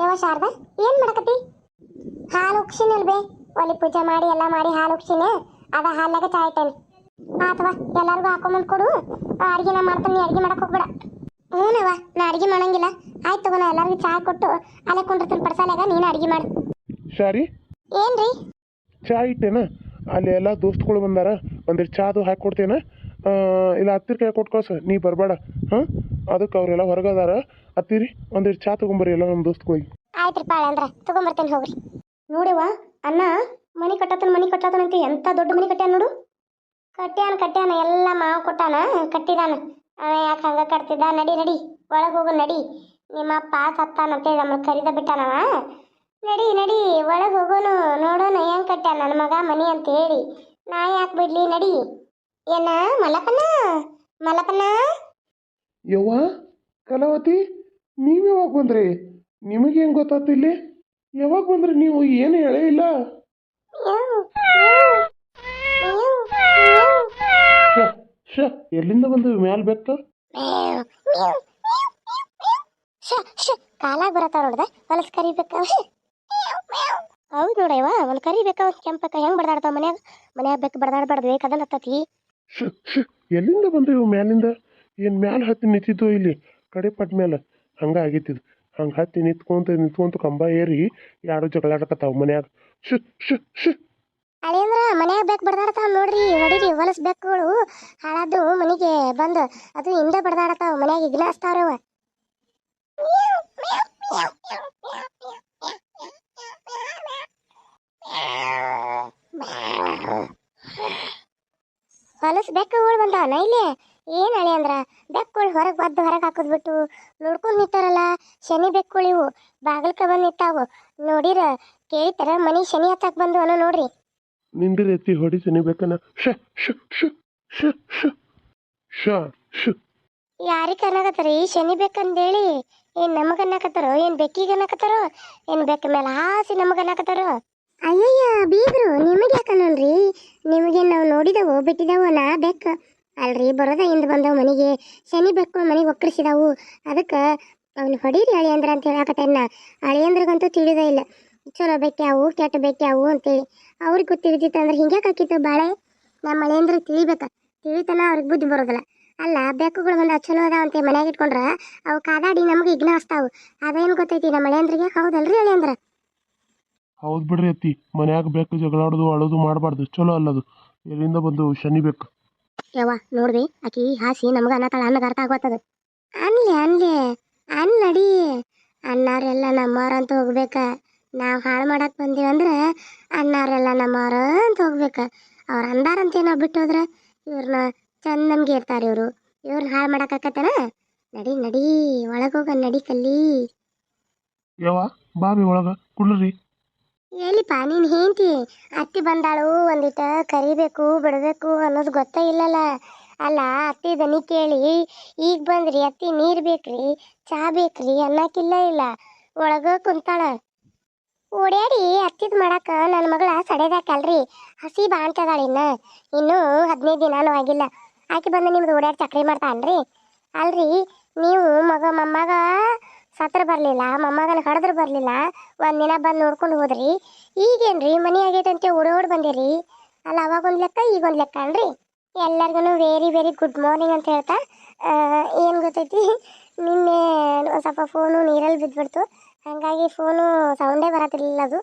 ಯಾವ ಶಾರದಾ? ಏನ್ ಮಾಡಕತ್ತಿ? ಹಾಲು ಉಕ್ಷಿನ ಬೇ ಒಲಿ ಪೂಜೆ ಮಾಡಿ ಎಲ್ಲ ಮಾಡಿ ಹಾಲು ಉಕ್ಷಿನ ಅದ ಹಾಲಾಗ ಚಾ ಇಟ್ಟೇನೆ. ಆತವ ಎಲ್ಲರಿಗೂ ಹಾಕೊಂಬಂದ್ ಕೊಡು. ಅಡ್ಗೆ ನಾ ಮಾಡ್ತೀನಿ ಅಡ್ಗೆ ಮಾಡಕ್ ಹೋಗ್ಬೇಡ. ಹ್ಞೂನವ ನಾ ಅಡ್ಗೆ ಮಾಡಂಗಿಲ್ಲ. ಆಯ್ತು ತಗೋ ನಾ ಎಲ್ಲರಿಗೂ ಚಾ ಕೊಟ್ಟು ಅಲ್ಲೇ ಕುಂಡಿರ್ತೀನಿ ಪಡ್ಸಾಲಾಗ ನೀನು ಅಡ್ಗೆ ಮಾಡು. ಸರಿ ಏನ್ರಿ? ಚಾ ಇಟ್ಟೇನ? ಅಲ್ಲಿ ಎಲ್ಲ ದೋಸ್ತಗಳು ಬಂದಾರ ಚಾ ಚಾದು ಹಾಕಿ ಕೊಡ್ತೇನೆ. ಇಲ್ಲ ಹತ್ತಿರ ಕೈ ಕೊಟ್ಟು ಸರ್ ನೀ ಬರಬೇಡ. ಹಾಂ? ಅದಕ್ಕೆ ಅವರೆಲ್ಲ ಹೊರಗದಾರ. ಹತ್ತಿರಿ? ಒಂದೆರಡು ಚಾ ತೊಗೊಂಬರ್ರಿ ಎಲ್ಲ ನಮ್ಮ ದೋಸ್ತಗಳಿಗೆ ಆಯ್ತ್ರಿ ಪಾಳ ಅಂದ್ರ ತಗೊಂಬರ್ತೇನೆ ಹೋಗ್ರಿ. ನೋಡಿವ ಅಣ್ಣ ಮನಿ ಕಟ್ಟತನ ಮನಿ ಕಟ್ಟತನಂತ ಎಂತ ದೊಡ್ಡ ಮನಿ ಕಟ್ಟ್ಯಾನ ನೋಡು. ಕಟ್ಟ್ಯಾನ ಕಟ್ಟ್ಯಾನ ಎಲ್ಲ ಮಾವ ಕೊಟ್ಟಾನ ಕಟ್ಟಿದಾನ. ಅವ ಯಾಕೆ ಹಂಗ ಕಟ್ತಿದ್ದ? ನಡಿ ನಡಿ ಒಳಗೆ ಹೋಗು ನಡಿ. ನಿಮ್ಮ ಅಪ್ಪ ಸತ್ತಾನಂತೇಳಿ ನಮ್ಮನ್ನು ಕರಿದ ಬಿಟ್ಟಾನವ ನಡಿ ನಡಿ ಒಳಗೆ ಹೋಗೋನು ನೋಡೋಣ ಹೆಂಗ್ ಕಟ್ಟ್ಯಾನ ನನ್ನ ಮಗ ಮನಿ ಅಂತ ಹೇಳಿ. ನಾ ಯಾಕೆ ಬಿಡ್ಲಿ ನಡಿ. ಏನ ಮಲಪನ ಮಲಪನ ಯವ್ವ ಕಲಾವತಿ? ನೀವು ಯಾವಾಗ ಬಂದ್ರಿ? ನಿಮಗೇನು ಗೊತ್ತಾತು ಇಲ್ಲಿ? ಯಾವಾಗ ಬಂದ್ರಿ ನೀವು? ಏನು ಹೇಳೇ ಇಲ್ಲ. ಶ ಎಲ್ಲಿಂದ ಬಂದು ಮ್ಯಾಲ್ ಬೆಕ್ಕ ಬರತ್ತ ಶ, ಕಾಲಾಗ ಬರತ್ತಾವ ನೋಡ್ದ ಹೊಲಸ್ ಕರಿಬೇಕ ಹೌದು ನೋಡಯ್ಯವ ಒಂದು ಕರಿಬೇಕ ಒಂದು ಕೆಂಪಕ್ಕ ಹೆಂಗ್ ಬಡದಾಡ್ತಾವ ಮನ್ಯಾಗ? ಮನ್ಯಾಗ ಬೆಕ್ಕ ಬಡದಾಡ್ಬಾರ್ದು ಬೇಕದಲ್ಲ ಹತ್ತತಿ. ಎಲ್ಲಿಂದ ಬಂದ್ರಿ ಇವು ಮ್ಯಾಲಿಂದ? ಏನು ಮ್ಯಾಲ ಹತ್ತಿ ನಿಂತಿದ್ದು ಇಲ್ಲಿ? ಕಡೆ ಪಟ್ಟ ಮೇಲೆ ಹಂಗೆ ಆಗಿತ್ತಿದು. ಹಂಗೆ ಹತ್ತಿ ನಿಂತ್ಕೊಂತ ನಿಂತ್ಕೊಂತ ಕಂಬ ಏರಿ ಯಾರು ಜಗಳಾಡಕತ್ತಾವ ಮನ್ಯಾಗ. ಶು ಶು ಶು ಅಳೇಂದ್ರ ಮನ್ಯಾಗ ಬೆಕ್ಕ ಬಡ್ದಾಡ್ತಾವ ನೋಡ್ರಿ, ಹೊಡಿರಿ, ಹೊಲಸ್ ಬೆಕ್ಕುಗಳು ಹಾಳಾದ್ದು ಮನೆಗೆ ಬಂದು, ಅದು ಹಿಂದೆ ಬಡ್ದಾಡ್ತಾವ, ಮನ್ಯಾಗ ಇಗ್ನ ಹಚ್ತಾವ್ರವ ಹೊಲಸ್ ಬೆಕ್ಕುಗಳು ಬಂದಾವನ ಇಲ್ಲಿ? ಏನ್ ಅಳಿ ಅಂದ್ರ? ಬೆಕ್ಕುಳಿ ಹೊರಗೆ ಬದ್ದು ಹೊರಗೆ ಹಾಕೋದ್ ಬಿಟ್ಟು ನೋಡ್ಕೊಂಡ್ ನಿಂತಾರಲ್ಲ ಶನಿ ಬೆಕ್ಕುಳಿ ಇವು. ಬಾಗಿಲ್ಕ ಬಂದ್ ನಿಂತಾವು. ನೋಡಿರ ಕೇಳ್ತಾರ ಮನಿ ಶನಿ ಹತ್ತಾಕ್ ಬಂದು ಅನ್ನೋ ನೋಡ್ರಿ. ನಿಂದಿರ ಎತ್ತಿ ಹೊಡಿ ಶನಿ ಶ ಶ್ ಶ್ ಈ ಶ್ ಶ ಶ್. ಯಾರಿಗೆ ಅನ್ನಕತ್ತಾರಿ? ಶನಿ ಬೇಕಂದೇಳಿ ಏನ್ ನಮಗ ಅನ್ನಕತ್ತಾರೋ? ಏನ್ ಬೆಕ್ಕಿಗೆ ಅನ್ನಕತ್ತಾರೋ? ಏನ್ ಬೆಕ್ಕ ಮೇಲೆ ಹಾಸಿ ನಮಗ ಅನ್ನಕತ್ತಾರೋ? ಅಯ್ಯಯ್ಯ ಬೀದ್ರು ನಿಮಗೆ ಯಾಕನ್ನೋನ್ರಿ ನಿಮಗೆ ನಾವು ನೋಡಿದವು ಬಿಟ್ಟಿದವು ನಾ ಬೆಕ್ಕ? ಅಲ್ರಿ, ಬರೋದ ಹಿಂದೆ ಬಂದವು ಮನೆಗೆ. ಶನಿ ಬೆಕ್ಕು ಮನೆಗೆ ಒಕ್ಕರಿಸಿದವು. ಅದಕ್ಕೆ ಅವ್ನು ಹೊಡೀರಿ ಅಳಿಯಂದ್ರ ಅಂತ ಹೇಳಕತ್ತೇನ ಅಳಿಯಂದ್ರಿಗಂತೂ ತಿಳಿದ ಇಲ್ಲ. ಚಲೋ ಬೆಕ್ಕ್ಯಾವು ಕೆಟ್ಟ ಬೆಕ್ಕ್ಯಾವು ಅಂತೇಳಿ. ಅವ್ರಿಗೆ ಗೊತ್ತಿರ್ತಿತ್ತು ಅಂದ್ರೆ ಹಿಂಗೆ ಹಾಕಿತ್ತು ಬಾಳೆ? ನಮ್ಮ ಅಳಿಯಂದ್ರ ತಿಳಿಬೇಕ. ತಿಳಿತನ ಅವ್ರಿಗೆ ಬುದ್ಧಿ ಬರೋದಿಲ್ಲ. ಅಲ್ಲ, ಬೆಕ್ಕುಗಳು ಬಂದ ಚಲೋ ಅದಾವ ಅಂತ ಮನೆಯಾಗ ಇಟ್ಕೊಂಡ್ರ ಅವು ಕಾದಾಡಿ ನಮ್ಗೆ ಇಗ್ನ ಹಸ್ತಾವು ಅದೇನು ಗೊತ್ತೈತಿ ನಮ್ಮ ಮಳೆಯಂದ್ರಿಗೆ ಹೌದಲ್ರಿ ಅಳಿಯಂದ್ರ? ಹೌದು ಬಿಡ್ರಿ ಅತ್ತಿ. ಮನ್ಯಾಗ ಬೆಕ್ಕು ಜಗಳಾಡೋದು, ಅಳೋದು ಮಾಡಬಾರ್ದು. ಚಲೋ ಅಲ್ಲದು. ಎಲ್ಲಿಂದ ಬಂದು ಶನಿ ಬೆಕ್ಕು? ಯವ್ವ, ನೋಡ್ರಿ, ಆಕಿ ಹಾಸಿ ನಮ್ಗ ಅನ್ನತಾಳ ಅನ್ನಗ ಅರ್ಥ ಆಗೋತದ. ಅನ್ಲಿ ಅನ್ಲಿ ಅನ್ನಡಿ ಅನ್ನಾರೆಲ್ಲ ನಮ್ಮವ್ರ ಅಂತ ಹೋಗ್ಬೇಕ. ನಾವು ಹಾಳು ಮಾಡಕ್ ಅಂದ್ರೆ ಅನ್ನಾರೆಲ್ಲ ನಮ್ಮವ್ರ ಅಂತ ಹೋಗ್ಬೇಕ. ಅವ್ರ ಅಂದಾರಂತ ನಾವು ಬಿಟ್ಟು ಹೋದ್ರ ಇವ್ರನ್ನ ಚಂದ ನಮ್ಗೆ ಇರ್ತಾರೆ ಇವರು. ಇವ್ರನ್ನ ಹಾಳು ಮಾಡಕ್ಕಾಕತ್ತನ ನಡಿ ನಡಿ ಒಳಗೋಗ ನಡಿ ಕಲ್ಲಿ. ಯವ್ವ ಬಾವಿ ಒಳಗ ಕುಳ್ರಿ ಎಲ್ಲಿಪ್ಪ, ನೀನು ಹೇಂತಿ ಅತ್ತಿ ಬಂದಾಳು, ಒಂದಿಟ ಕರಿಬೇಕು, ಬಿಡಬೇಕು ಅನ್ನೋದು ಗೊತ್ತೇ ಇಲ್ಲಲ್ಲ. ಅಲ್ಲ, ಅತ್ತಿ ದನಿ ಕೇಳಿ, ಈಗ ಬಂದ್ರಿ ಅತ್ತಿ, ನೀರು ಬೇಕ್ರಿ, ಚಾ ಬೇಕ್ರಿ ಅನ್ನಕ್ಕಿಲ್ಲ ಇಲ್ಲ ಒಳಗ ಕುಂತಾಳ. ಓಡ್ಯಾಡಿ, ಅತ್ತಿದ್ ಮಾಡಾಕ ನನ್ನ ಮಗಳ ಸಡೆದಾಕಲ್ರಿ ಹಸಿ ಬಾಣ್ತದಾಳ ಇನ್ನ. ಇನ್ನೂ ಹದಿನೈದು ದಿನಾನು ಆಗಿಲ್ಲ. ಆಕೆ ಬಂದು ನಿಮ್ದು ಓಡ್ಯಾಡಿ ಚಕ್ರಿ ಮಾಡ್ತಾನ್ರಿ. ಅಲ್ರಿ, ನೀವು ಮಗ, ಮೊಮ್ಮಗ ಸತ್ರ ಬರಲಿಲ್ಲ, ಮೊಮ್ಮಗನ ಹಡದ್ರ ಬರಲಿಲ್ಲ. ಒಂದಿನ ಬಂದು ನೋಡ್ಕೊಂಡು ಹೋದ್ರಿ. ಈಗೇನ್ರಿ ಮನೆ ಆಗೈತಂತೆ ಓಡೋಡ್ ಬಂದಿರಿ? ಅಲ್ಲ ಅವಾಗ ಒಂದು ಲೆಕ್ಕ ಈಗ ಒಂದು ಲೆಕ್ಕ ಅನ್ರಿ ಎಲ್ಲರಿಗೂ ವೆರಿ ವೆರಿ ಗುಡ್ ಮಾರ್ನಿಂಗ್ ಅಂತ ಹೇಳ್ತಾ ಏನು ಗೊತ್ತೈತಿ? ನಿನ್ನೆ ಸ್ವಲ್ಪ ಫೋನು ನೀರಲ್ಲಿ ಬಿದ್ದುಬಿಡ್ತು. ಹಾಗಾಗಿ ಫೋನು ಸೌಂಡೇ ಬರತ್ತಿರ್ಲಿಲ್ಲ ಅದು.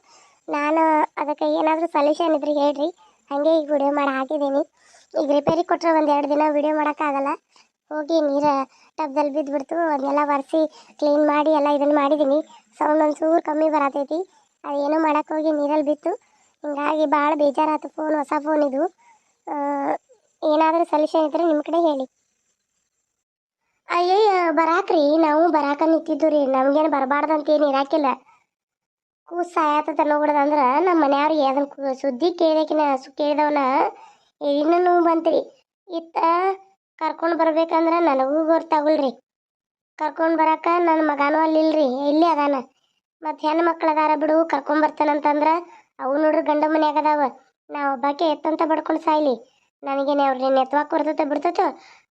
ನಾನು ಅದಕ್ಕೆ ಏನಾದರೂ ಸೊಲ್ಯೂಷನ್ ಇದ್ರೆ ಹೇಳ್ರಿ. ಹಾಗೆ ಈಗ ವಿಡಿಯೋ ಮಾಡಿ ಹಾಕಿದ್ದೀನಿ. ಈಗ ರಿಪೇರಿ ಕೊಟ್ಟರೆ ಒಂದು ಎರಡು ದಿನ ವಿಡಿಯೋ ಮಾಡೋಕ್ಕಾಗಲ್ಲ. ಹೋಗಿ ನೀರು ಟಬ್ದಲ್ಲಿ ಬಿದ್ದುಬಿಡ್ತು ಅದನ್ನೆಲ್ಲ ಒರೆಸಿ ಕ್ಲೀನ್ ಮಾಡಿ ಎಲ್ಲ ಇದನ್ನು ಮಾಡಿದ್ದೀನಿ ಸೌಂಡ್ ಒಂಚೂರು ಕಮ್ಮಿ ಬರತೈತಿ. ಅದೇನೋ ಮಾಡೋಕ್ಕೋಗಿ ಹೋಗಿ ನೀರಲ್ಲಿ ಬಿತ್ತು. ಹಿಂಗಾಗಿ ಭಾಳ ಬೇಜಾರಾಯ್ತು ಫೋನ್ ಹೊಸ ಫೋನ್ ಇದು. ಏನಾದರೂ ಸೊಲ್ಯೂಷನ್ ಇದ್ದರೆ ನಿಮ್ಮ ಕಡೆ ಹೇಳಿ. ಅಯ್ಯಯ್ಯ, ಬರಾಕ್ರಿ. ನಾವು ಬರಾಕ ನಿಂತಿದ್ದು ರೀ ನಮ್ಗೇನು ಬರಬಾರ್ದಂತ ಏನು ಇರಾಕಿಲ್ಲ. ಕೂಸು ಆಯ್ತದ ನೋಡ್ದಂದ್ರೆ ನಮ್ಮ ಮನೆಯವ್ರಿಗೆ ಅದನ್ನು ಸುದ್ದಿ ಕೇಳಿದಕಿನ ಸು ಕೇಳಿದವನ ನೋವು ಬಂತ್ರಿ. ಇತ್ತ ಕರ್ಕೊಂಡು ಬರ್ಬೇಕಂದ್ರೆ ನನಗೂ ಗೊತ್ತಾಗಲ್ರಿ. ಕರ್ಕೊಂಡು ಬರಾಕ ನನ್ನ ಮಗನೂ ಅಲ್ಲಿಲ್ರಿ ಇಲ್ಲೇ ಅದಾನ? ಮತ್ತು ಹೆಣ್ಣು ಮಕ್ಳು ಅದಾರ ಬಿಡು, ಕರ್ಕೊಂಡು ಬರ್ತಾನಂತಂದ್ರೆ ಅವು ನೋಡ್ರಿ ಗಂಡ ಮನ್ಯಾಗ ಅದಾವ. ನಾ ಒಬ್ಬಾಕೆ ಎತ್ತಂತ ಬಡ್ಕೊಂಡು ಸಾಯ್ಲಿ. ನನಗೇನೆ ಅವ್ರಿಗೆ ಎತ್ತವಾಕ್ ಬರ್ತೈತೆ ಬಿಡ್ತೈತೋ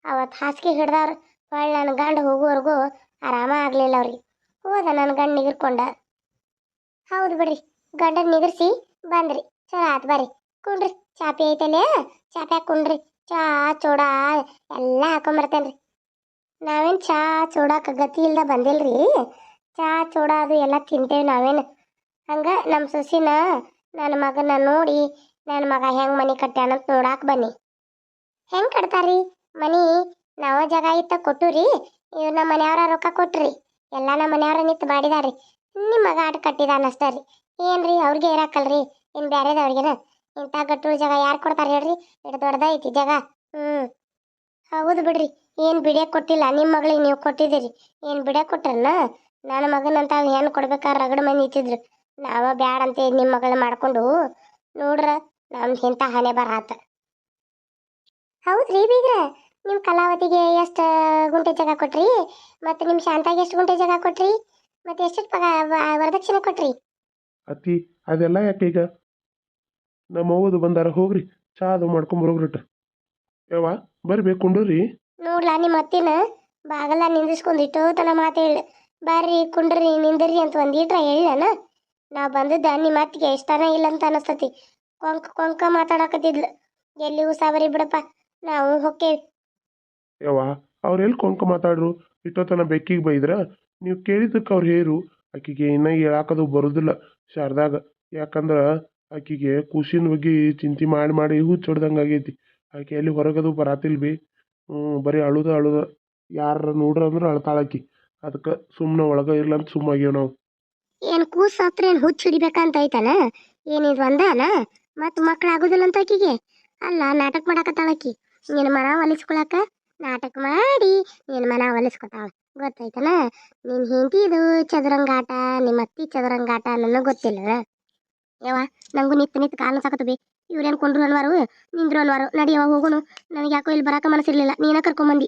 ಅವತ್ತು ಹಾಸಿಗೆ ಹಿಡ್ದವ್ರು ಹೊಳ್ಳಿ ನನ್ನ ಗಂಡ ಹೋಗುವವರೆಗೂ ಆರಾಮ ಆಗಲಿಲ್ಲ ಅವ್ರಿಗೆ. ಹೋದ ನನ್ನ ಗಂಡ ನಿಗಿರ್ಕೊಂಡ. ಹೌದು ಬಿಡ್ರಿ ಗಂಡ ನಿಗರ್ಸಿ ಬಂದ್ರಿ. ಚಲೋ ಆತು ಬರ್ರಿ ಕುಂಡ್ರಿ, ಚಾಪಿ ಐತಲ್ಲ, ಚಾಪ್ಯಾಗ ಕುಂಡ್ರಿ. ಚಾ ಚೂಡಾ ಎಲ್ಲ ಹಾಕೊಂಬರ್ತೇನ್ರಿ. ನಾವೇನ್ ಚಾ ಚೂಡಾಕ ಗತಿ ಇಲ್ದ ಬಂದಿಲ್ರಿ? ಚಾ ಚೂಡ ಅದು ಎಲ್ಲ ತಿಂತೇವೆ ನಾವೇನು? ಹಂಗೆ ನಮ್ಮ ಸೊಸಿನ ನನ್ನ ಮಗನ ನೋಡಿ ನನ್ನ ಮಗ ಹೆಂಗ್ ಮನಿ ಕಟ್ಟ್ಯಾನಂತ ನೋಡಾಕ್ ಬನ್ನಿ. ಹೆಂಗ್ ಕಟ್ತಾರ್ರಿ? ಮನಿ ನಾವ ಜಾಗ ಇತ್ತ ಕೊಟ್ಟುರಿ, ಇವ್ರು ನಮ್ಮ ಮನೆಯವ್ರ ರೊಕ್ಕ ಕೊಟ್ರಿ, ಎಲ್ಲ ನಮ್ಮ ಮನೆಯವ್ರ ನಿಂತು ಮಾಡಿದಾರಿ ನಿಮ್ಮ ಮಗ ಆಟ ಕಟ್ಟಿದಾನ ಅಷ್ಟೇ ರೀ. ಏನ್ರಿ ಅವ್ರಿಗೆ ಇರಾಕಲ್ರಿ ಇನ್ ಬ್ಯಾರೆದವ್ರಿಗೆನ? ಇಂಥ ಗಟ್ಟು ಜಾಗ ಯಾರು ಕೊಡ್ತಾರೆ ಹೇಳ್ರಿ? ಇಷ್ಟು ದೊಡ್ಡದೈತಿ ಜಾಗ. ಹ್ಞೂ ಹೌದು ಬಿಡ್ರಿ. ಏನು ಬಿಡ್ಯಾಕ್ ಕೊಟ್ಟಿಲ್ಲ. ನಿಮ್ಮ ಮಗಳಿಗೆ ನೀವು ಕೊಟ್ಟಿದ್ದೀರಿ. ಏನು ಬಿಡಿಯ ಕೊಟ್ರನ್ನ ನನ್ನ ಮಗನಂತ ಹೆಣ್ಣು ಕೊಡ್ಬೇಕಾದ್ರೆ ರಗಡ ಮಂದಿ ಇತ್ತಿದ್ರು. ನಾವ ಬ್ಯಾಡ ಅಂತ ನಿಮ್ಮ ಮಗಳನ್ನ ಮಾಡ್ಕೊಂಡು ನೋಡ್ರ ನಮ್ದು ಇಂಥ ಹಣೆ ಬರ ಆತ ಹೌದ್ರಿ ಬೀಗ್ರ. ನಿಮ್ಮ ಕಲಾವತಿಗೆ ಎಷ್ಟು ಗುಂಟೆ ಜಾಗ ಕೊಟ್ರಿ? ಮತ್ತೆ ನಿಮ್ಮ ಶಾಂತಾಗೆ ಎಷ್ಟು ಗುಂಟೆ ಜಾಗ ಕೊಟ್ರಿ? ಮತ್ತೆ ಎಷ್ಟು ವರದಕ್ಷಿಣೆ ಕೊಟ್ರಿ? ಅತಿ ಅದೆಲ್ಲ ಯಾಕೆ ಈಗ ನಮ್ಮ ಅವ್ವದು ಬಂದಾರ ಹೋಗ್ರಿ. ಚಾ ಅದು ಮಾಡ್ಕೊಂಬರೋಗ್ರಿಟ ಯವ್ವ ಬರ್ಬೇಕು ಕುಂಡ್ರಿ. ನೋಡ್ಲಾ ನಿಮ್ಮ ಅತ್ತಿನ ಬಾಗಲ ನಿಂದಿಸ್ಕೊಂಡಿಟ್ಟು ತನ ಮಾತು ಹೇಳ. ಬರ್ರಿ ಕುಂಡ್ರಿ ನಿಂದ್ರಿ ಅಂತ ಒಂದೀಟ್ರ ಹೇಳನ ನಾ ಬಂದದ್ದ ನಿಮ್ಮ ಅತ್ತಿಗೆ ಇಷ್ಟನ ಇಲ್ಲ ಅಂತ ಅನಸ್ತತಿ. ಕೊಂಕ ಕೊಂಕ ಮಾತಾಡಕತ್ತಿದ್ಲು. ಎಲ್ಲಿ ಉಸಾಬರಿ ಬಿಡಪ್ಪ ನಾವು ಹೊಕ್ಕೇವಿ. ಯವ್ವ ಅವ್ರು ಎಲ್ಲಿ ಕೊಂಕ ಮಾತಾಡ್ರು? ಇಟ್ಟೋತನ ಬೆಕ್ಕಿಗೆ ಬೈದ್ರ? ನೀವು ಕೇಳಿದ್ದಕ್ಕೆ ಅವ್ರು ಹೇರು. ಆಕಿಗೆ ಇನ್ನ ಹೇಳಾಕದು ಬರುದಿಲ್ಲ ಶಾರದಾಗ. ಯಾಕಂದ್ರೆ ಆಕಿಗೆ ಖುಷಿನ ಬಗ್ಗೆ ಚಿಂತೆ ಮಾಡಿ ಮಾಡಿ ಹುಚ್ಚೊಡ್ದಂಗೆ ಆಗೈತಿ. ಆಕೆ ಎಲ್ಲಿ ಹೊರಗದು ಬರಾತಿಲ್ ಬಿ ಬರೀ ಅಳುದ ಅಳುದ. ಯಾರ ನೋಡ್ರ ಅಂದ್ರೆ ಅಳ್ತಾಳಾಕಿ ಅದಕ್ಕೆ ಸುಮ್ಮನೆ ಒಳಗೆ ಇರ್ಲಂತ ಸುಮ್ಮಾಗ್ಯವ ನಾವು. ಏನು ಕೂಸ್ ಹತ್ರ ಏನ್ ಹುಚ್ಚ ಹಿಡಿಬೇಕಂತ ಐತನ ಏನಿದು ಒಂದಾನ ಮತ್ತು ಮಕ್ಳು ಆಗುದಿಲ್ಲ ಅಂತ ಆಕಿಗೆ? ಅಲ್ಲ, ನಾಟಕ ಮಾಡಾಕತ್ತಾಳ ಆಕಿ. ನಿನ್ನ ಮನ ಒಲಿಸ್ಕೊಳಕ ನಾಟಕ ಮಾಡಿ ನಿನ್ನ ಮನ ಒಲಿಸ್ಕೊತಾಳ. ನಿನ್ನ ನಿನ್ ಹೆಂಡತಿದು ಚದುರಂಗಾಟ ನಿಮ್ಮ ಅತ್ತಿ ಚದುರಂಗಾಟ, ನನಗೆ ಗೊತ್ತಿಲ್ಲ ಯವ್ವ ನಂಗು ನಿತ್ ನಿತ್ ಕಾಲು ಸಾಕತ್ತು ಬಿ. ಏನ್ ಕೊಂಡ್ರು ಅನ್ವಾರು ನಿಂದ್ರು ಅನ್ವಾರು. ನಡಿಯವ ಹೋಗೋನು ನನಗೆ ಯಾಕೋ ಇಲ್ಲಿ ಬರಾಕ ಮನಸ್ಸಿರ್ಲಿಲ್ಲ. ನೀನ ಕರ್ಕೊಂಬಂದಿ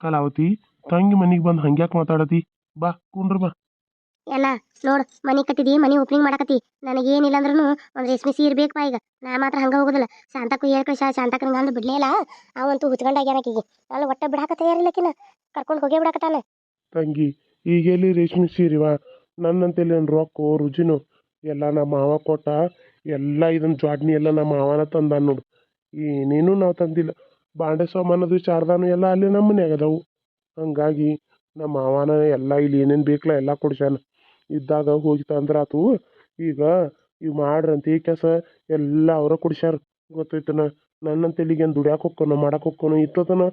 ಕಲಾವತಿ ತಂಗಿ ಮನಿಗೆ ಬಂದು ಹಂಗ್ಯಾಕೆ ಮಾತಾಡತಿ? ಬಾ ಕುಂಡ್ರು ಬಾ. ಎಲ್ಲ ನೋಡ್ ಮನಿ ಕಟ್ಟಿದಿ ಮನಿ ಓಪನಿಂಗ್ ಮಾಡಕತ್ತಿ. ನನಗೇನಿಲ್ಲ ಅಂದ್ರೂ ಒಂದ್ ರೇಷ್ಮೆ ಸೀರೆ ಬೇಕಪ್ಪ ಈಗ. ನಾ ಮಾತ್ರ ಹಂಗ ಹೋಗೋದಿಲ್ಲ. ಶಾಂತಕ್ಕೂ ಹೇಳ್ ಕಳ್ಸ ಶಾಂತಕ್ಕ ನಂಗೆ ಬಿಡ್ಲೇ ಇಲ್ಲ ಅವಂತೂ ಹುಚ್ಕೊಂಡಾಗ ಆಕಿಗೆ. ನಾನು ಒಟ್ಟ ಬಿಡಾಕ ತಯಾರಿಲ್ಲಕಿನ ಕರ್ಕೊಂಡು ಹೋಗೇ ಬಿಡಾಕತ್ತಾನೆ. ತಂಗಿ ಈಗೆಲ್ಲಿ ರೇಷ್ಮೆ ಸೀರಿವ ನನ್ನಂತೇಳಿ ಏನು ರೊಕ್ಕ ರುಚಿನು ಎಲ್ಲ ನಮ್ಮ ಮಾವ ಕೊಟ್ಟ, ಎಲ್ಲ ಇದನ್ನು ಜ್ವಾಡ್ನಿ ಎಲ್ಲ ನಮ್ಮ ಮಾವನ ತಂದ ನೋಡು. ಏನೇನು ನೀನು ನಾವು ತಂದಿಲ್ಲ. ಬಾಂಡೆ ಸಾಮಾನದು ಚಾರ್ದಾನು ಎಲ್ಲ ಅಲ್ಲಿ ನಮ್ಮ ಮನ್ಯಾಗ ಅದಾವು. ಹಂಗಾಗಿ ನಮ್ಮ ಮಾವನ ಎಲ್ಲ ಇಲ್ಲಿ ಏನೇನು ಬೇಕಲ್ಲ ಎಲ್ಲ ಕೊಡ್ಸ್ಯಾನ. ಇದ್ದಾಗ ಹೋಗಿ ತಂದ್ರಾತು, ಈಗ ಇವು ಮಾಡ್ರಂತ ಈ ಕೆಲಸ ಎಲ್ಲ ಅವರ ಕೊಡ್ಸ್ಯಾರ. ಗೊತ್ತೈತನ ನನ್ನಂತೇಳಿಗೆ ಏನು ದುಡ್ಯಾಕೆ ಹೋಗ್ಕೊನೋ ಮಾಡಕ್ಕೆ ಹೋಗ್ಕೊನೋ ಇತ್ತತನ?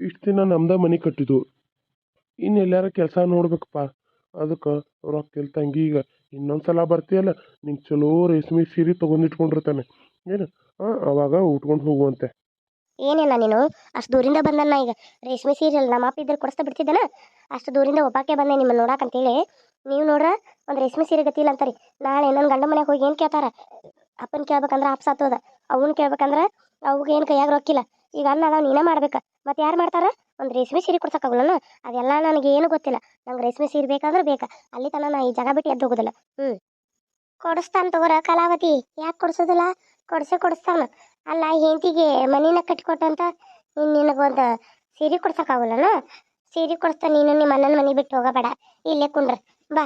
ಇಷ್ಟು ದಿನ ನಮ್ದ ಮನೆ ಕಟ್ಟಿದ್ದು ಇನ್ನು ಎಲ್ಲಾರ ಕೆಲಸ ನೋಡ್ಬೇಕಪ್ಪ. ಅದಕ್ಕೆ ರೊಕ್ಕ ತಂಗಿ ಈಗ. ಇನ್ನೊಂದು ಸಲ ಬರ್ತೀಯಲ್ಲ, ನಿಂಗೆ ಚಲೋ ರೇಷ್ಮೆ ಸೀರೆ ತೊಗೊಂಡಿಟ್ಕೊಂಡಿರ್ತಾನೆ ಏನು? ಹಾಂ ಅವಾಗ ಉಟ್ಕೊಂಡು ಹೋಗುವಂತೆ. ಏನೇನ ನೀನು, ಅಷ್ಟು ದೂರಿಂದ ಬಂದನ್ನ ಈಗ. ರೇಷ್ಮೆ ಸೀರೆ ನಮ್ಮ ಅಪ್ಪ ಇದ್ರೆ ಕೊಡಿಸ್ತಾ ಬಿಡ್ತಿದ್ದಾನ. ಅಷ್ಟು ದೂರಿಂದ ಒಬ್ಬಾಕೆ ಬಂದೆ ನಿಮ್ಮನ್ನ ಹೇಳಿ ನೀವು ನೋಡ್ರ, ಒಂದು ರೇಷ್ಮೆ ಸೀರೆ ಗತಿ ಇಲ್ಲ ಅಂತಾರಿ. ನಾಳೆ ನನ್ನ ಗಂಡ ಮನೆಗೆ ಹೋಗಿ ಏನು ಕೇಳ್ತಾರ? ಅಪ್ಪನ ಕೇಳ್ಬೇಕಂದ್ರೆ ಅಪ್ಪ ಸತ್ತೋದ. ಅವನ್ ಕೇಳ್ಬೇಕಂದ್ರೆ ಅವ್ಗೆ ಏನು ಕೈಯಾಗ ರೊಕ್ಕಿಲ್ಲ. ಈಗ ಅನ್ನ ಅದಾವ, ನೀನೇ ಮಾಡ್ಬೇಕು. ಮತ್ತೆ ಯಾರು ಮಾಡ್ತಾರ? ಒಂದು ರೇಷ್ಮೆ ಸೀರೆ ಕೊಡ್ಸಕ್ಕಾಗಲ್ಲ ಅದೆಲ್ಲ ನನಗೆ ಏನು ಗೊತ್ತಿಲ್ಲ. ನಂಗೆ ರೇಷ್ಮೆ ಸೀರೆ ಬೇಕಾದ್ರೆ ಬೇಕಾ. ಅಲ್ಲಿ ತನಕ ನಾ ಈ ಜಾಗ ಬಿಟ್ಟು ಎದ್ದು ಹೋಗೋದಿಲ್ಲ. ಹ್ಞೂ ಕೊಡಿಸ್ತಾನ ತಗೋರ ಕಲಾವತಿ. ಯಾಕೆ ಕೊಡ್ಸೋದಿಲ್ಲ? ಕೊಡ್ಸೇ ಕೊಡಿಸ್ತಾನ. ಅಲ್ಲ ಹೆಂಡತಿಗೆ ಮನಿನ ಕಟ್ಕೊಟ್ಟಂತ ಇನ್ನು ನಿನಗೊಂದು ಸೀರೆ ಕೊಡ್ಸೋಕ್ಕಾಗಲ್ಲನ ಸೀರೆ ಕೊಡಿಸ್ತಾ ನೀನು ನಿಮ್ಮ ಅಣ್ಣನ ಮನೆ ಬಿಟ್ಟು ಹೋಗಬೇಡ. ಇಲ್ಲೇ ಕುಂಡ್ರ. ಬಾ.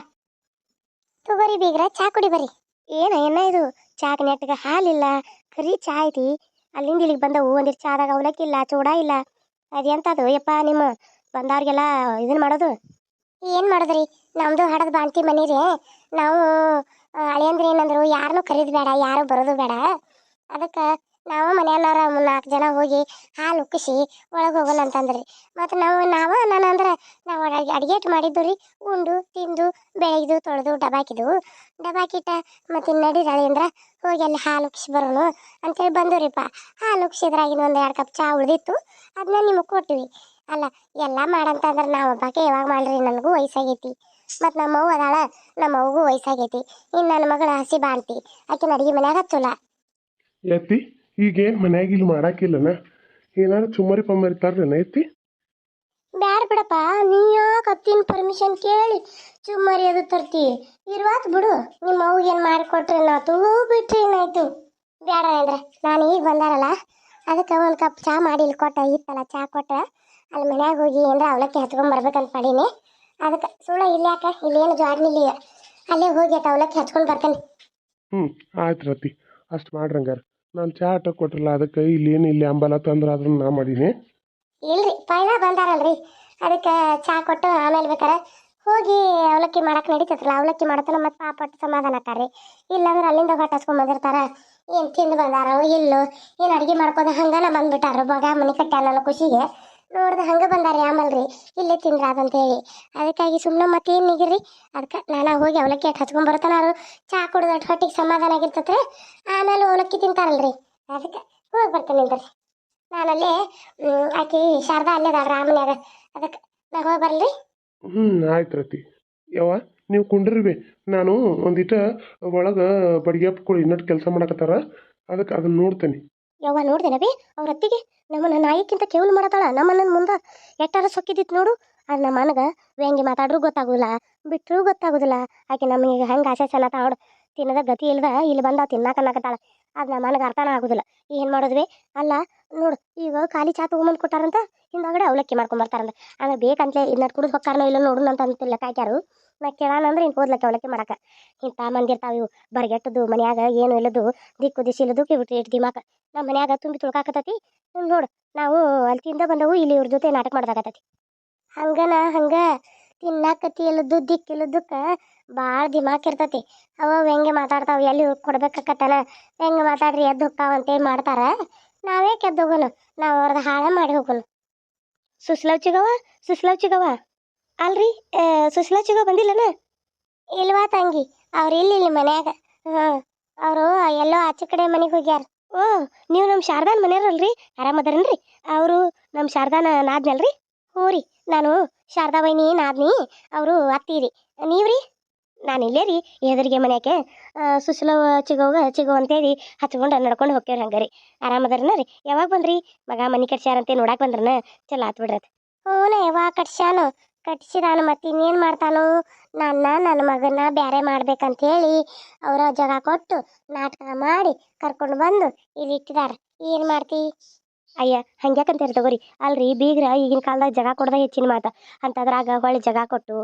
ತಗೋರಿ ಬೀಗ್ರ, ಚಾ ಕುಡಿ ಬರ್ರಿ. ಏನ ಏನ ಇದು? ಚಾಕ್ ನೆಟ್ಗೆ ಹಾಲಿಲ್ಲ. ಕರಿ ಚಾ ಐತಿ. ಅಲ್ಲಿಂದ ಇಲ್ಲಿಗೆ ಬಂದವು. ಒಂದಿಷ್ಟು ಚಾದಾಗ ಅವಲಕ್ಕಿ ಇಲ್ಲ, ಚೂಡ ಇಲ್ಲ. ಅದೆಂತದು? ಯಪ್ಪ, ನಿಮ್ಮ ಬಂದವ್ರಿಗೆಲ್ಲ ಇದನ್ನ ಮಾಡೋದು? ಏನು ಮಾಡೋದ್ರಿ? ನಮ್ಮದು ಹಡದ ಬಾಂತಿ ಮನೆ ರೀ. ನಾವು ಅಳಿಯಂದ್ರೆ ಏನಂದ್ರು ಯಾರನ್ನೂ ಕರೀದು ಬೇಡ, ಯಾರು ಬರೋದು ಬೇಡ. ಅದಕ್ಕೆ ನಾವು ಮನೆಯನ್ನಾರ ನಾಲ್ಕು ಜನ ಹೋಗಿ ಹಾಲು ಉಕ್ಕಿಸಿ ಒಳಗೆ ಹೋಗೋಣ ಅಂತಂದ್ರಿ. ಮತ್ತು ನಾವು ನಾವು ನಾನು ಅಂದ್ರೆ ನಾವು ಅಡುಗೆ ಅಡಿಗೆ ಮಾಡಿದ್ದು ರೀ. ಉಂಡು, ತಿಂದು ಬೆಳಗ್ದು ತೊಳೆದು ಡಬಾಕಿದ್ವು ಡಬಾಕಿಟ್ಟ ಮತ್ತು ನಡೀತಾಳೆ ಅಂದ್ರೆ ಹೋಗಿ ಅಲ್ಲಿ ಹಾಲು ಉಕ್ಕಿಸಿ ಬರೋಣ ಅಂತೇಳಿ ಬಂದವ್ರಿಪ್ಪ. ಹಾಲು ಉಕ್ಕಿಸಿದ್ರಾಗಿನ ಒಂದು ಎರಡು ಕಪ್ ಚಾ ಉಳಿದಿತ್ತು. ಅದನ್ನ ನಿಮಗೆ ಕೊಟ್ಟಿವಿ ಅಲ್ಲ, ಎಲ್ಲ ಮಾಡಂತಂದ್ರೆ ನಾವು ಒಬ್ಬಾಕೆ ಯಾವಾಗ ಮಾಡ್ರಿ ನನಗೂ ವಯಸ್ಸಾಗೈತಿ ಮತ್ತು ನಮ್ಮ ಅವ್ವ ಅದಾಳ, ನಮ್ಮ ಅವ್ಗೂ ವಯಸ್ಸಾಗೈತಿ ಇನ್ನು ನನ್ನ ಮಗಳ ಹಸಿ ಬಾಣ್ತಿ. ಆಕಿನ ಅಡುಗೆ ಮನ್ಯಾಗ ಹತ್ತಲ್ಲ. ಎತ್ತಿ ಈಗೇನು ಮನ್ಯಾಗ ಇಲ್ಲಿ ಮಾಡಾಕಿಲ್ಲನ? ಏನಾರು ಚುಮ್ಮರಿ ಪಮ್ಮರಿ ತರ್ಲೇನ ಐತಿ ಬ್ಯಾಡ ಬಿಡಪ್ಪ ನೀ ಯಾಕೆ ಅತ್ತಿನ ಪರ್ಮಿಷನ್ ಕೇಳಿ ಚುಮ್ಮರಿ ಅದು ತರ್ತಿ? ಇರುವಾತ್ ಬಿಡು ನಿಮ್ಮ ಅವ್ಗೆ ಏನು ಮಾಡಿಕೊಟ್ರೆ ನಾತು ಬಿಟ್ರಿ ಏನಾಯ್ತು? ಬೇಡ ಅಂದ್ರೆ ನಾನು ಈಗ ಬಂದಾರಲ್ಲ ಅದಕ್ಕೆ ಒಂದು ಕಪ್ ಚಹಾ ಮಾಡಿ ಇಲ್ಲಿ ಕೊಟ್ಟ ಇತ್ತಲ್ಲ ಚಾ ಕೊಟ್ಟ ಅಲ್ಲಿ ಮನ್ಯಾಗ ಹೋಗಿ ಏನ್ರ ಅವಲಕ್ಕಿ ಹತ್ಕೊಂಡ್ ಬರ್ಬೇಕಂತ ಮಾಡೀನಿ. ಅದಕ್ಕೆ ಸುಳ್ಳ ಇಲ್ಲಿ ಯಾಕೆ? ಇಲ್ಲೇನು ಜಾಡ್ನಿಲ್ಲ ಅಲ್ಲೇ ಹೋಗಿ ಅವಲಕ್ಕಿ ಹಚ್ಕೊಂಡು ಬರ್ತೇನೆ. ಹ್ಞೂ ಆಯ್ತು ರತಿ. ಅಷ್ಟು ಮಾಡ್ರಿ ಹಂಗಾರೆ ನಾನು ಚಾ ಆಟ ಕೊಟ್ರಲ್ಲ, ಅದಕ್ಕೆ ಇಲ್ಲೇನು ಇಲ್ಲಿ ಅಂಬಲ ತಂದ್ರ ಅದನ್ನ ನಾ ಮಾಡೀನಿ. ಇಲ್ರಿ, ಪೈಲ ಬಂದಾರಲ್ರಿ. ಅದಕ್ಕೆ ಚಾ ಕೊಟ್ಟು ಆಮೇಲೆ ಬೇಕಾರೆ ಹೋಗಿ ಅವಲಕ್ಕಿ ಮಾಡಕ್ಕೆ ನಡೀತೈತ್ರಲ್ಲ ಅವಲಕ್ಕಿ ಮಾಡ್ತಾನ ಮತ್ತೆ ಪಾಪಟ್ಟು ಸಮಾಧಾನ ಆಕಾರ್ರಿ ಇಲ್ಲಾಂದ್ರೆ ಅಲ್ಲಿಂದ ಹೊಟ್ಟೆ ಹಸ್ಕೊಂಡ್ ಬಂದಿರ್ತಾರ. ಏನು ತಿಂದು ಬಂದಾರೋ ಇಲ್ಲೋ, ಏನು ಅಡುಗೆ ಮಾಡ್ಕೋದ ಹಂಗನ ಬಂದ್ಬಿಟ್ಟಾರ ಮಗ ಮನೆ ಕಟ್ಟ ಖುಷಿಗೆ. ನೋಡ್ದೆ ಹಂಗೆ ಬಂದಾರಿ ಆಮೇಲೆ ತಿಂದ್ರ ಇಲ್ಲೇ ಹೇಳಿ ಅದಕ್ಕಾಗಿ ಸುಮ್ಮನೆ ಮತ್ತೇನು ನಿಗಿರಿ ಅದಕ್ಕೆ ನಾನು ಹೋಗಿ ಅವಲಕ್ಕಿ ಅಟ್ ಹಚ್ಕೊಂಡ್ ಬರ್ತಾನ ಅವ್ರು. ಚಾ ಕುಡ್ದು ಅಟ್ ಹೊಟ್ಟಿಗೆ ಸಮಾಧಾನ ಆಗಿರ್ತತ್ರಿ. ಆಮೇಲೆ ಅವಲಕ್ಕಿ ತಿಂತಾರಲ್ರಿ. ಅದಕ್ಕೆ ಹೋಗಿ ಬರ್ತೇನೆ ನಿಂದ್ರಿ. ನಾನಲ್ಲಿ ಆಕಿ ಶಾರದಾ ಅಲ್ಲೇ ಅದಾಳ ರಾಮನ್ಯಾಗ ಅದಕ್ಕೆ ನಾ ಹೋಗಿ ಬರ್ಲಿ ಹ್ಞೂ ಆಯ್ತು ರತಿ. ಯವ್ವ, ನೀವು ಕುಂಡ್ರಿ ನಾನು ಒಂದಿಟ ಒಳಗೆ ಬಡಿಗೆ ಹಾಕ್ಕೊಳ್ಳಿ ಇನ್ನಟ್ಟು ಕೆಲಸ ಮಾಡಕತ್ತಾರ. ಅದಕ್ಕೆ ಅದನ್ನ ನೋಡ್ತೇನೆ. ಯವ್ವ ನೋಡ್ದೇನ ಬಿ? ಅವ್ರ ಅತ್ತಿಗೆ? ನಮ್ಮನ್ನ ನಾಯಿಕ್ಕಿಂತ ಕೇವಲ ಮಾಡತಾಳ ನಮ್ಮನ್ನ ಮುಂದೆ ಎಟ್ಟಾರ ಸೊಕ್ಕಿದ್ದಿತ್ತು ನೋಡು. ಅದು ನಮ್ಮ ಮನಗ ವ್ಯಂಗಿ ಮಾತಾಡ್ರು ಗೊತ್ತಾಗುದಿಲ್ಲ ಬಿಟ್ಟರೂ ಗೊತ್ತಾಗುದಿಲ್ಲ. ಆಕೆ ನಮಗೆ ಹೆಂಗೆ ಆಸೆ ಸಲತ ಅವಳು ತಿನ್ನದ ಗತಿ ಇಲ್ಲದ ಇಲ್ಲಿ ಬಂದ ತಿನ್ನಾಕ ಅನ್ನಕತ್ತಾಳ. ಅದು ನಮ್ಮ ಮನಗೆ ಅರ್ಥನ ಆಗೋದಿಲ್ಲ. ಏನು ಮಾಡೋದ್ವಿ ಅಲ್ಲ, ನೋಡು, ಈಗ ಖಾಲಿ ಚಾ ತೊಗೊಂಬಂದು ಕೊಟ್ಟಾರಂತ ಹಿಂದಾಗಡೆ ಅವಲಕ್ಕಿ ಮಾಡ್ಕೊಂಬರ್ತಾರಂತ ಆಮೇಲೆ ಬೇಕಂತಲೇ ಇದನ್ನ ಕುಡಿದು ಹೊಕ್ಕಾರನೋ ಇಲ್ಲ ನೋಡು ಅಂತ ಅಂತಿಲ್ಲ ಕಾಯ್ಕ್ಯಾರು ನಾ ಕೇಳೋಣ ಅಂದ್ರೆ ಇನ್ನು ಓದ್ಲಕ್ಕೆ ಅವಲಕ್ಕಿ ಮಾಡಕ್ಕೆ ಇಂಥ ಮಂದಿ ಇರ್ತಾವೆ ಇವು. ಬರ್ಗೆಟ್ಟದು, ಮನ್ಯಾಗ ಏನು ಇಲ್ಲದು, ದಿಕ್ಕು ದಿಸಿ ಇಲ್ಲದು ಕಿವಿಟ್ಟು ಇಟ್ಟು ದಿಮಾಕ. ನಮ್ಮ ಮನ್ಯಾಗ ತುಂಬಿ ತುಳ್ಕಾಕತ್ತೈತಿ. ನೋಡು, ನಾವು ಅಲ್ಲಿ ತಿಂದ ಬಂದವು, ಇಲ್ಲಿ ಇವ್ರ ಜೊತೆ ನಾಟಕ ಮಾಡ್ದಾಕತ್ತೈತಿ ಹಂಗನ ಹಂಗೆ ತಿನ್ನಾಕತಿ ಇಲ್ಲದ್ದು ದಿಕ್ಕು ಭಾಳ ದಿಮಾಕ್ ಇರ್ತೈತಿ. ಅವ ಹೆಂಗೆ ಮಾತಾಡ್ತಾವೆ, ಎಲ್ಲಿ ಕೊಡ್ಬೇಕಾಕತ್ತಾನ, ಹೆಂಗೆ ಮಾತಾಡ್ರಿ, ಎದ್ದು ಅಂತೇಳಿ ಮಾಡ್ತಾರ. ನಾವೇ ಹೋಗೋನು? ನಾವು ಅವ್ರದ್ದು ಹಾಳ ಮಾಡಿ ಹೋಗೋನು. ಸುಸ್ಲವ್ ಚಿಗವ ಸುಸ್ಲವ್ ಚಿಗವ ಅಲ್ರಿ ಆ, ಸುಸ್ಲವ್ ಚಿಗವ ಬಂದಿಲ್ಲನ? ಇಲ್ವಾ ತಂಗಿ ಅವ್ರು ಇಲ್ಲಿ ಮನ್ಯಾಗ. ಹಾಂ ಅವರು ಎಲ್ಲೋ ಆಚೆ ಕಡೆ ಮನೆಗೆ ಹೋಗ್ಯಾರ. ಓ ನೀವು ನಮ್ಮ ಶಾರದಾನ್ ಮನೆಯವ್ರಲ್ರಿ? ಆರಾಮದಾರನ್ರಿ ಅವರು ನಮ್ಮ ಶಾರದಾನ ನಾದ್ನಲ್ರಿ? ಹ್ಞೂ ರೀ ನಾನು ಶಾರದಾ ವೈನಿ ನಾದ್ನಿ ಅವರು ಅತ್ತೀರಿ ನೀವ್ರಿ? ನಾನು ಇಲ್ಲೇ ರೀ ಎದುರಿಗೆ ಮನೆಯಾಕೆ ಸುಶಲವ ಚಿಗೋಗ ಚಿಗೋ ಅಂತೇಳಿ ಹಚ್ಕೊಂಡು ನಡ್ಕೊಂಡು ಹೋಗ್ತೇವ್ರಿ ಹಂಗಾರಿ ಆರಾಮದಾರನ ರೀ? ಯಾವಾಗ ಬಂದ್ರಿ? ಮಗ ಮನೆ ಕಟ್ಸ್ಯಾರಂತೆ ನೋಡಕ್ಕೆ ಬಂದ್ರನ? ಚಲೋ ಆತ್ ಬಿಡ್ರಿ ಹ್ಞೂ ಯಾವಾಗ ಕಟ್ಸ್ಯಾನು? ಕಟ್ಸಿದಾನ ಮತ್ತೆ ಇನ್ನೇನು ಮಾಡ್ತಾನು? ನನ್ನ ನನ್ನ ಮಗನ ಬ್ಯಾರೆ ಮಾಡ್ಬೇಕಂತೇಳಿ ಅವರ ಜಾಗ ಕೊಟ್ಟು ನಾಟಕ ಮಾಡಿ ಕರ್ಕೊಂಡು ಬಂದು ಇಲ್ಲಿ ಇಟ್ಟಿದ್ದಾರೆ ಏನು ಮಾಡ್ತಿ? ಅಯ್ಯ, ಹಂಗ್ಯಾಕಂತೀರಿ ತಗೋರಿ? ಅಲ್ರಿ, ಬೀಗ್ರ ಈಗಿನ ಕಾಲದಾಗ ಜಾಗ ಕೊಡ್ದ ಹೆಚ್ಚಿನ ಮಾತ. ಅಂತದ್ರಾಗ ಹೊಳ್ಳಿ ಜಾಗ ಕೊಟ್ಟು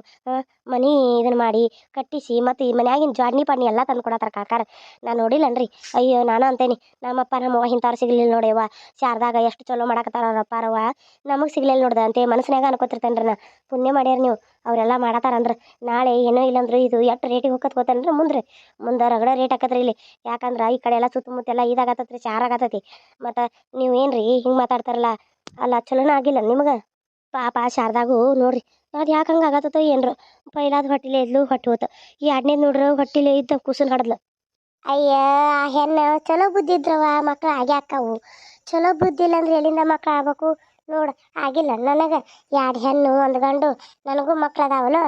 ಮನೆ ಇದನ್ನ ಮಾಡಿ, ಕಟ್ಟಿಸಿ ಮತ್ತು ಈ ಮನ್ಯಾಗಿನ ಜಾಡ್ನಿ ಪಾಡ್ನಿ ಎಲ್ಲ ತಂದು ಕೊಡತ್ತಾರ ಕಾಕಾರ. ನಾನು ನೋಡಿಲ್ಲನ್ರಿ. ಅಯ್ಯೋ, ನಾನು ಅಂತೇನಿ, ನಮ್ಮಪ್ಪ ನಮ್ಮವ್ವ ಇಂಥವ್ರು ಸಿಗ್ಲಿಲ್ಲ ನೋಡ್ಯವ್ವ ಶಾರದಾಗ ಎಷ್ಟು ಚಲೋ ಮಾಡಕತ್ತಾರ ಅವ್ರ ಅಪ್ಪಾರವ್ವ ನಮಗೆ ಸಿಗ್ಲಿಲ್ಲ ನೋಡ್ದ ಅಂತೇಳಿ ಮನಸ್ಸಿನಾಗ ಅನ್ಕೋತಿರ್ತೇನ್ರಿ ನಾ. ಪುಣ್ಯ ಮಾಡ್ಯಾರ ನೀವು. ಅವರೆಲ್ಲ ಮಾಡತ್ತಾರ ಅಂದ್ರೆ ನಾಳೆ ಏನೋ ಇಲ್ಲಂದ್ರೆ ಇದು ಎಷ್ಟು ರೇಟಿಗೆ ಹೋಗತ್ ಗೊತ್ತೇನ್ರಿ ಮುಂದೆ ಮುಂದೆ ರಗಡ ರೇಟ್ ಹಾಕತ್ರಿ ಇಲ್ಲಿ. ಯಾಕಂದ್ರೆ ಈ ಕಡೆ ಎಲ್ಲ ಸುತ್ತಮುತ್ತ ಎಲ್ಲ ಇದಾಗತ್ತೈತ್ರಿ, ಚಾರ್ ಆಗತೈತಿ ಮತ್ತು ನೀವು ಏನ್ರಿ ಹಿಂಗೆ ಮಾತಾಡ್ತಾರಲ್ಲ? ಅಲ್ಲ ಚಲೋನ ಆಗಿಲ್ಲ ನಿಮ್ಗೆ? ಪಾಪ ಶಾರದಾಗು ನೋಡ್ರಿ, ಅದು ಯಾಕೆ ಹಂಗೆ ಆಗತ್ತೋ ಏನ್ರು? ಪೈಲಾದ ಹೊಟ್ಟಿಲೆ ಇದ್ಲು, ಹೊಟ್ಟೆ ಹೋತ. ಈ ಎರಡನೇದು ನೋಡ್ರ ಹೊಟ್ಟಿಲೆ ಇದ್ದ ಕುಸನ್ ಹಡದ್ಲು. ಅಯ್ಯ ಆ ಹೆಣ್ಣು, ಚಲೋ ಬುದ್ಧಿ ಇದ್ರವ ಮಕ್ಳು ಆಗ್ಯಾಕವು. ಚಲೋ ಬುದ್ಧಿ ಇಲ್ಲ ಅಂದ್ರೆ ಎಲ್ಲಿಂದ ಮಕ್ಳು ಆಗ್ಬೇಕು? ನೋಡು, ಆಗಿಲ್ಲ. ನನಗೆ ಎರಡು ಹೆಣ್ಣು, ಒಂದು ಗಂಡು, ನನಗೂ ಮಕ್ಳು ಅದಾವಲ್ಲ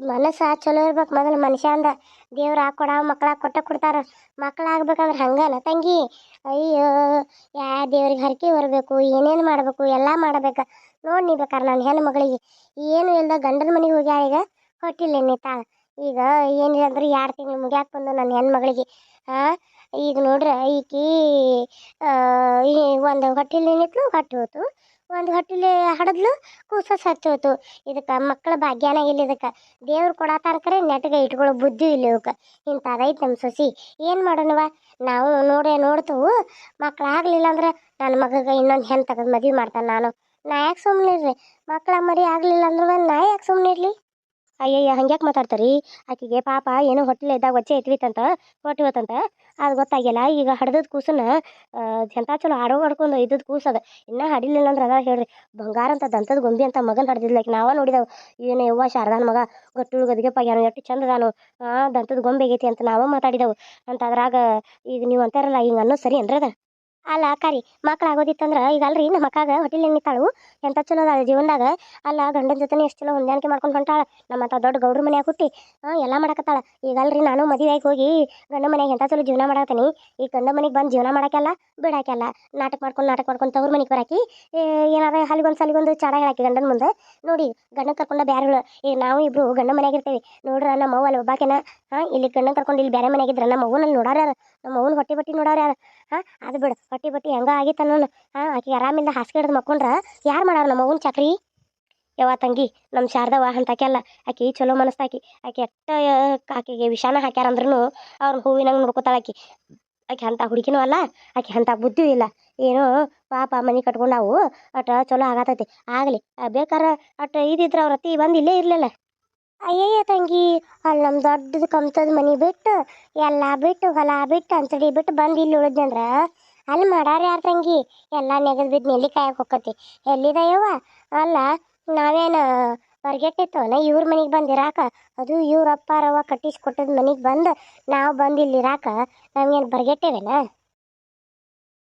ಮನಸ್ಸು ಚಲೋ ಇರ್ಬೇಕು ಮೊದಲು. ಮನುಷ್ಯ ಅಂದ ದೇವ್ರು ಹಾಕೊಡ ಮಕ್ಳು ಕೊಟ್ಟ ಕೊಡ್ತಾರ. ಮಕ್ಳು ಆಗ್ಬೇಕಂದ್ರೆ ಹಂಗನ? ತಂಗಿ, ಅಯ್ಯೋ, ಯಾ ದೇವ್ರಿಗೆ ಹರಕೆ ಬರಬೇಕು ಏನೇನು ಮಾಡಬೇಕು, ಎಲ್ಲ ಮಾಡಬೇಕು. ನೋಡಿ ನೀ ಬೇಕಾರೆ ನನ್ನ ಹೆಣ್ಣು ಮಗಳಿಗೆ. ಏನು ಇಲ್ದ ಗಂಡನ ಮನೆಗೆ ಹೋಗ್ಯಾಳ ಈಗ? ಹೊಟ್ಟಿಲ್ಲ ನಿಂತಾಳ ಈಗ ಏನಿಲ್ಲ ಅಂದ್ರೆ ಎರಡು ತಿಂಗಳು ಮುಗ್ಯಾಕ ಬಂದು ನನ್ನ ಹೆಣ್ಣು ಮಗಳಿಗೆ? ಹಾಂ ಈಗ ನೋಡ್ರಿ ಈಕಿ ಒಂದು ಹೊಟ್ಟಿಲಿ ನಿಂತ್ಲು ಹೊಟ್ಟೆ ಹೋತು. ಒಂದು ಹೊಟ್ಟಿಲಿ ಹಡದ್ಲು, ಕೂಸ ಸತ್ತು ಹೋತು ಇದಕ್ಕೆ ಮಕ್ಕಳ ಭಾಗ್ಯನ ಇಲ್ಲ ಇದಕ್ಕೆ. ದೇವ್ರು ಕರೆ, ನೆಟ್ಗೆ ಇಟ್ಕೊಳ್ಳೋ ಬುದ್ಧಿ ಇಲ್ಲ ಇವಕ್ಕೆ. ಇಂಥದೈತೆ ನಮ್ಮ ಸೊಸಿ. ಏನು ಮಾಡೋಣವ ನಾವು ನೋಡೇ ನೋಡ್ತೇವು. ಮಕ್ಳು ಆಗಲಿಲ್ಲ ಅಂದ್ರೆ ನನ್ನ ಮಗಗೆ ಇನ್ನೊಂದು ಹೆಣ್ಣು ತೆಗೆದು ಮದುವೆ ಮಾಡ್ತಾನೆ ನಾನು. ನಾ ಯಾಕೆ ಸುಮ್ಮನೆ ಇರ್ರಿ ಮಕ್ಕಳ ಮರಿ ಆಗಲಿಲ್ಲ ಅಂದ್ರೆ ನಾ ಯಾಕೆ ಸುಮ್ಮನೆ ಇರಲಿ ಅಯ್ಯಯ್ಯ, ಹಂಗ್ಯಾಕೆ ಮಾತಾಡ್ತಾರೆ? ಆಕೆಗೆ ಪಾಪ ಏನೋ ಹೊಟ್ಟೆಲಿ ಇದ್ದಾಗ ಒಚ್ಚೆ ಎತ್ವಿತ್ತಂತ ಹೊಟ್ಟೆ ಹೋತಂತ. ಅದು ಗೊತ್ತಾಗಿಲ್ಲ ಈಗ ಹಡ್ದದ ಕೂಸನ್ನ ಎಂಥ ಚಲೋ ಹಾಡೋ ಹೊಡ್ಕೊಂಡು ಇದ್ದದ್ದು ಕೂಸದ ಇನ್ನೂ ಹಡಿಲಿಲ್ಲ ಅಂದ್ರೆ ಅದ ಹೇಳ್ರಿ. ಬಂಗಾರ ಅಂತ, ದಂತದ ಗೊಂಬೆ ಅಂತ ಮಗನ ಹಡ್ದಿದ್ಲಕ್ಕೆ ನಾವ ನೋಡಿದೆವು. ಏನು ಯವ್ವ ಶಾರದಾನ ಮಗ, ಗಟ್ಟುಳು ಗದಿಗೆ ಪಗ್ಯಾನ ಎಷ್ಟು ಚಂದ ನಾನು ದಂತದ ಗೊಂಬೆ ಆಗೈತಿ ಅಂತ ನಾವ ಮಾತಾಡಿದೆವು. ಅಂತ ಅದ್ರಾಗ ಈಗ ನೀವು ಅಂತಾರಲ್ಲ, ಹಿಂಗೆ ಅನ್ನೋದು ಸರಿ ಅನ್ರದ ಅಲ್ಲ ಕರಿ ಮಕ್ಳು ಆಗೋದಿತ್ತಂದ್ರೆ ಈಗ ಅಲ್ರಿ ನಮ್ಮ ಅಕ್ಕಾಗ ಹೊಟ್ಟಿಲಿ ನಿಂತಾಳು? ಎಂಥ ಚಲೋ ಅದ ಜೀವನದಾಗ? ಅಲ್ಲ, ಗಂಡನ ಜೊತೆ ಎಷ್ಟು ಚಲೋ ಹೊಂದಾಣಿಕೆ ಮಾಡ್ಕೊಂಡು ಹೊಂಟಾಳ. ನಮ್ಮಂಥ ದೊಡ್ಡ ಗೌಡ್ರ ಮನ್ಯಾಗ ಹುಟ್ಟಿ, ಹಾಂ, ಎಲ್ಲ ಮಾಡಕತ್ತಾಳ. ಈಗ ಅಲ್ರಿ ನಾನು ಮದುವೆಯಾಗಿ ಹೋಗಿ ಗಂಡ ಮನ್ಯಾಗ ಎಂಥ ಚಲೋ ಜೀವನ ಮಾಡಾಕತ್ತೀನಿ. ಈಗ ಗಂಡ ಮನೆಗೆ ಬಂದು ಜೀವನ ಮಾಡಕ್ಕೆಲ್ಲ ಬಿಡಾಕೆಲ್ಲ ನಾಟಕ ಮಾಡ್ಕೊಂಡು ನಾಟಕ ಮಾಡ್ಕೊಂಡು ತವ್ರ ಮನೆಗೆ ಬರಾಕಿ ಏನಾರ ಹಲಿಗೊಂದು ಸಲಿಗೊಂದು ಚಾಡ ಹೇಳಾಕಿ ಗಂಡನ ಮುಂದೆ. ನೋಡಿ ಗಂಡ ಕರ್ಕೊಂಡ ಬ್ಯಾರೆಗಳು ಈಗ ನಾವು ಇಬ್ರು ಗಂಡ ಇರ್ತೇವೆ. ನೋಡ್ರ ನಮ್ಮ ಅವ್ವ ಅಲ್ಲಿ ಒಬ್ಬಾಕೆನ, ಹಾಂ ಇಲ್ಲಿ ಗಂಡನ ಕರ್ಕೊಂಡು ಇಲ್ಲಿ ಬೇರೆ ಮನ್ಯಾಗಿದ್ರ ನಮ್ಮ ಅವ್ವನಲ್ಲಿ ನೋಡಾರ ನಮ್ಮ ಅವ್ವನ ಹೊಟ್ಟೆ ಬಟ್ಟಿ ನೋಡಾರ ಹಾಂ, ಅದು ಬಿಡು. ಹೊಟ್ಟೆ ಬಟ್ಟಿ ಹೆಂಗ ಆಗಿತ್ತು ನಾನು ಹಾಂ, ಆಕೆ ಆರಾಮಿಂದ ಹಾಸಿಗೆ ಹಿಡ್ದು ಮಕ್ಕೊಂಡ್ರ ಯಾರು ಮಾಡಾರ ನಮ್ಮ ಅವ್ವನ ಚಾಕ್ರಿ? ಯವ್ವ ತಂಗಿ ನಮ್ಮ ಶಾರದವ್ವ ಅಂತಾಕೆಲ್ಲ, ಆಕಿ ಚಲೋ ಮನಸ್ತಾಕಿ ಆಕಿ. ಎಟ್ಟ ಆಕೆಗೆ ವಿಷಾನ ಹಾಕ್ಯಾರಂದ್ರೂ ಅವ್ರ ಹೂವಿನಂಗೆ ನೋಡ್ಕೊತಾಳ ಆಕಿ. ಆಕೆ ಅಂಥ ಹುಡುಗಿನೂ ಅಲ್ಲ, ಆಕಿ ಅಂಥ ಬುದ್ಧಿಯೂ ಇಲ್ಲ. ಏನು ಪಾಪ ಮನೆ ಕಟ್ಕೊಂಡಾವು ಅಟ ಚಲೋ ಆಗತೈತಿ. ಆಗಲಿ ಬೇಕಾರ ಅಟ ಇದಿದ್ರೆ ಅವ್ರ ಅತ್ತಿ ಬಂದು ಇಲ್ಲೇ ಇರಲಿಲ್ಲ. ಅಯ್ಯಯ್ಯ ತಂಗಿ ಅಲ್ಲಿ ನಮ್ಮ ದೊಡ್ಡದು ಕಮ್ತದ ಮನೆ ಬಿಟ್ಟು, ಎಲ್ಲ ಬಿಟ್ಟು ಹೊಲ ಬಿಟ್ಟು ಅಂತಡಿ ಬಿಟ್ಟು ಬಂದು ಇಲ್ಲಿ ಉಳಿದ್ನಂದ್ರೆ ಅಲ್ಲಿ ಮಾಡಾರ ಯಾರು ತಂಗಿ? ಎಲ್ಲ ನೆಗದ್ ಬಿದ್ದು ನೆಲ್ಲಿ ಕಾಯಕ್ಕೆ ಹೋಕತಿ ಎಲ್ಲಿದ ಯವ್ವ? ಅಲ್ಲ, ನಾವೇನು ನಾ ಇವ್ರ ಮನೆಗೆ ಬಂದಿರಾಕ ಅದು ಇವ್ರ ಅಪ್ಪಾರವ್ವ ಕಟ್ಟಿಸಿ ಕೊಟ್ಟದ ಮನೆಗೆ ಬಂದು ನಾವು ಬಂದು ಇಲ್ಲಿ ಇರಾಕ? ನಮ್ಗೇನು ಬರ್ಗೆಟ್ಟೇವೇನ?